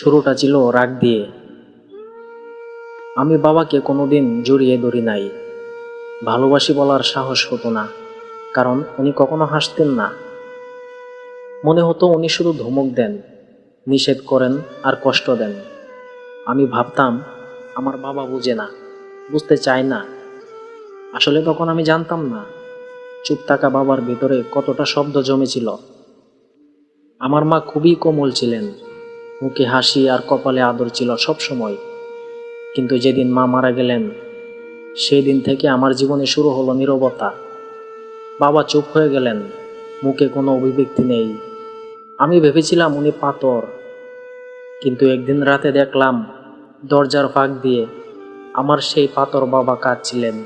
শুরুটা ছিল রাগ দিয়ে। আমি বাবাকে কোনোদিন জড়িয়ে ধরি নাই। ভালোবাসি বলার সাহস হতো না, কারণ উনি কখনো হাসতেন না। মনে হতো উনি শুধু ধমক দেন, নিষেধ করেন আর কষ্ট দেন। আমি ভাবতাম, আমার বাবা বুঝে না, বুঝতে চায় না। আসলে তখন আমি জানতাম না, চুপ থাকা বাবার ভেতরে কতটা শব্দ জমেছিল। আমার মা খুবই কোমল ছিলেন। মুখে হাসি আর কপালে আদর ছিল সব সময় কিন্তু যেদিন মা মারা গেলেন সেই দিন থেকে আমার জীবনে শুরু হলো নীরবতা। বাবা চুপ হয়ে গেলেন, মুখে কোনো অভিব্যক্তি নেই। আমি ভেবেছিলাম উনি পাতর কিন্তু একদিন রাতে দেখলাম দরজার ফাঁক দিয়ে আমার সেই পাতর বাবা কাঁদছিলেন।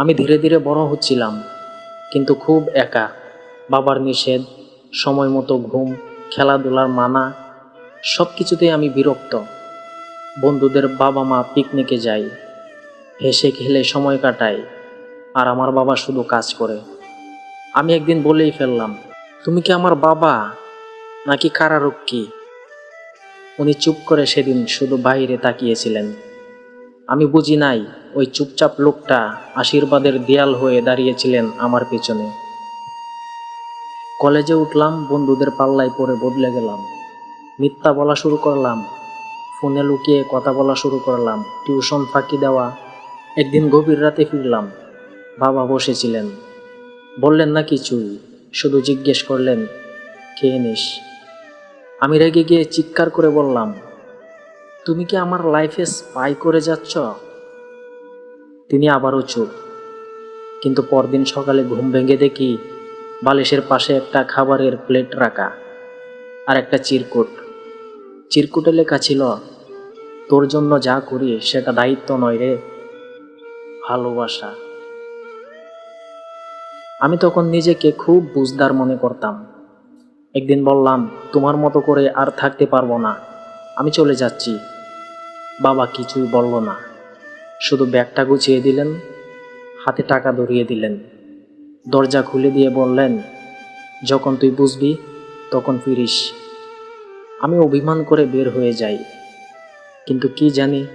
আমি ধীরে ধীরে বড় হচ্ছিলাম, কিন্তু খুব একা। বাবার নিষেধ, সময় মতো ঘুম খেলাধুলার মানা সব কিছুতেই আমি বিরক্ত। বন্ধুদের বাবা মা পিকনিকে যাই, হেসে খেলে সময় কাটাই, আর আমার বাবা শুধু কাজ করে। আমি একদিন বলেই ফেললাম, তুমি কি আমার বাবা? নাকি কারারক্ষী? উনি চুপ করে সেদিন শুধু বাইরে তাকিয়েছিলেন। আমি বুঝি নাই, ওই চুপচাপ লোকটা আশীর্বাদের দেয়াল হয়ে দাঁড়িয়েছিলেন আমার পেছনে। কলেজে উঠলাম, বন্ধুদের পাল্লায় পড়ে বদলে গেলাম। মিথ্যা বলা শুরু করলাম, ফোনে লুকিয়ে কথা বলা শুরু করলাম, টিউশন ফাঁকি দেওয়া। একদিন গভীর রাতে ফিরলাম, বাবা বসেছিলেন। বললেন, না কিছুই, শুধু জিজ্ঞেস করলেন, খেয়ে নিস। আমি রেগে গিয়ে চিৎকার করে বললাম, তুমি কি আমার লাইফে স্পাই করে যাচ্ছ? তিনি আবারও চুপ, কিন্তু পরদিন সকালে ঘুম ভেঙে দেখি বালিশের পাশে একটা খাবারের প্লেট রাখা আর একটা চিরকুট। চিরকুটে লেখা ছিল, তোর জন্য যা করি সেটা দায়িত্ব নয় রে, ভালোবাসা। আমি তখন নিজেকে খুব বুঝদার মনে করতাম। একদিন বললাম, তোমার মতো করে আর থাকতে পারব না, আমি চলে যাচ্ছি। বাবা কিছুই বলল না, শুধু ব্যাগটা গুছিয়ে দিলেন, হাতে টাকা ধরিয়ে দিলেন। দরজা খুলে দিয়ে বললেন, যখন তুই বুঝবি, তখন ফিরিস। আমি অভিমান করে বের হয়ে যাই। কিন্তু কি জানি,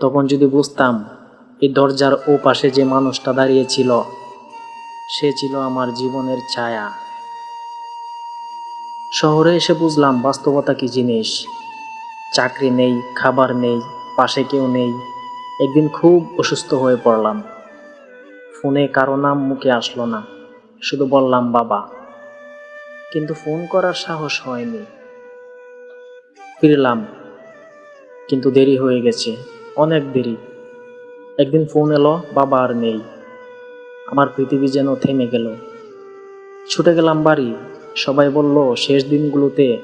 তখন যদি বুঝতাম, এই দরজার ও পাশে যে মানুষটা দাঁড়িয়েছিল সে ছিল আমার জীবনের ছায়া। শহরে এসে বুঝলাম, বাস্তবতা কি জিনিস? চাকরি নেই, খাবার নেই, পাশে কেউ নেই। একদিন খুব অসুস্থ হয়ে পড়লাম। ফোনে কারও নাম মুখে আসলো না। শুধু বললাম, বাবা। কিন্তু ফোন করার সাহস হয়নি। ফিরলাম, কিন্তু দেরি হয়ে গেছে, অনেক দেরি। একদিন ফোন এলো, বাবা আর নেই। আমার পৃথিবী যেন থেমে গেল। ছুটে গেলাম বাড়ি। সবাই বলল, শেষ দিনগুলোতে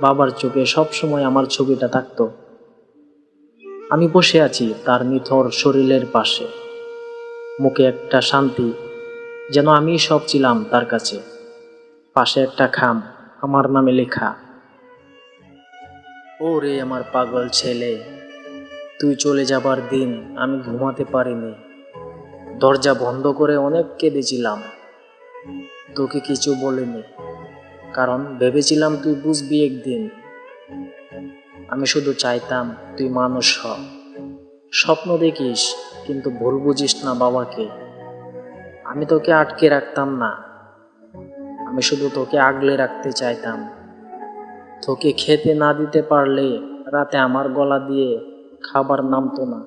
বাবার চোখে সব সময় আমার ছবিটা থাকতো। আমি বসে আছি তার নিথর শরীরের পাশে। মুখে একটা শান্তি, যেন আমি সব ছিলাম তার কাছে। পাশে একটা খাম, আমার নামে লেখা। ও রে আমার পাগল ছেলে, তুই চলে যাবার দিন আমি ঘুমাতে পারিনি। দরজা বন্ধ করে অনেক কেঁদেছিলাম। তোকে কিছু বলিনি, কারণ ভেবেছিলাম তুই বুঝবি একদিন। আমি শুধু চাইতাম তুই মানুষ হ। স্বপ্ন দেখিস, কিন্তু ভুল বুঝিস না বাবাকে। আমি তোকে আটকে রাখতাম না। আমি শুধু তোকে আগলে রাখতে চাইতাম। তোকে খেতে না দিতে পারলে রাতে আমার গলা দিয়ে খাবার নামতো না।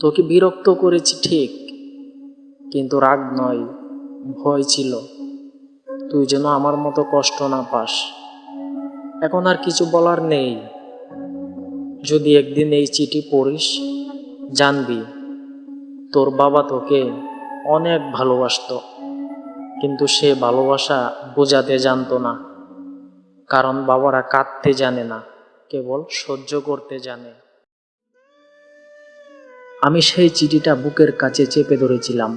তোকে বিরক্ত করেছি ঠিক, কিন্তু রাগ নয়, ভয় ছিল। তুই যেন আমার মতো কষ্ট না পাস। এখন আর কিছু বলার নেই। যদি একদিন এই চিঠি পড়িস, জানবি, তোর বাবা তোকে অনেক ভালোবাসতো, কিন্তু সে ভালোবাসা বোঝাতে জানতো না, কারণ বাবারা কাঁদতে জানে না, কেবল সহ্য করতে জানে। আমি সেই চিঠিটা বুকের কাছে চেপে ধরেছিলাম,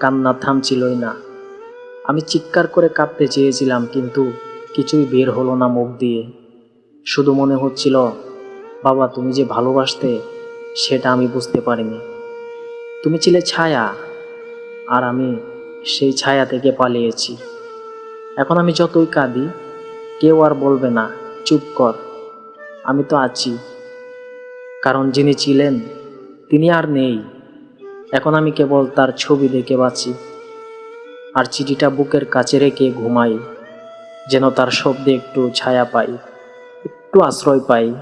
কান্না থামছিলই না। আমি চিৎকার করে কাঁদতে চেয়েছিলাম, কিন্তু কিছুই বের হলো না মুখ দিয়ে। শুধু মনে হচ্ছিল বাবা, তুমি যে ভালোবাসতে, সেটা আমি বুঝতে পারিনি। তুমি ছিলে ছায়া, আর আমি সেই ছায়া থেকে পালিয়েছি। এখন আমি যতই কাঁদি, কেউ আর বলবে না, চুপ কর, আমি তো আছি। কারণ যিনি ছিলেন, তিনি আর নেই। এখন আমি কেবল তার ছবি দেখে বাঁচি, আর চিঠিটা বুকের কাছে রেখে ঘুমাই, যেন তার শব্দে একটু ছায়া পাই, একটু আশ্রয় পাই।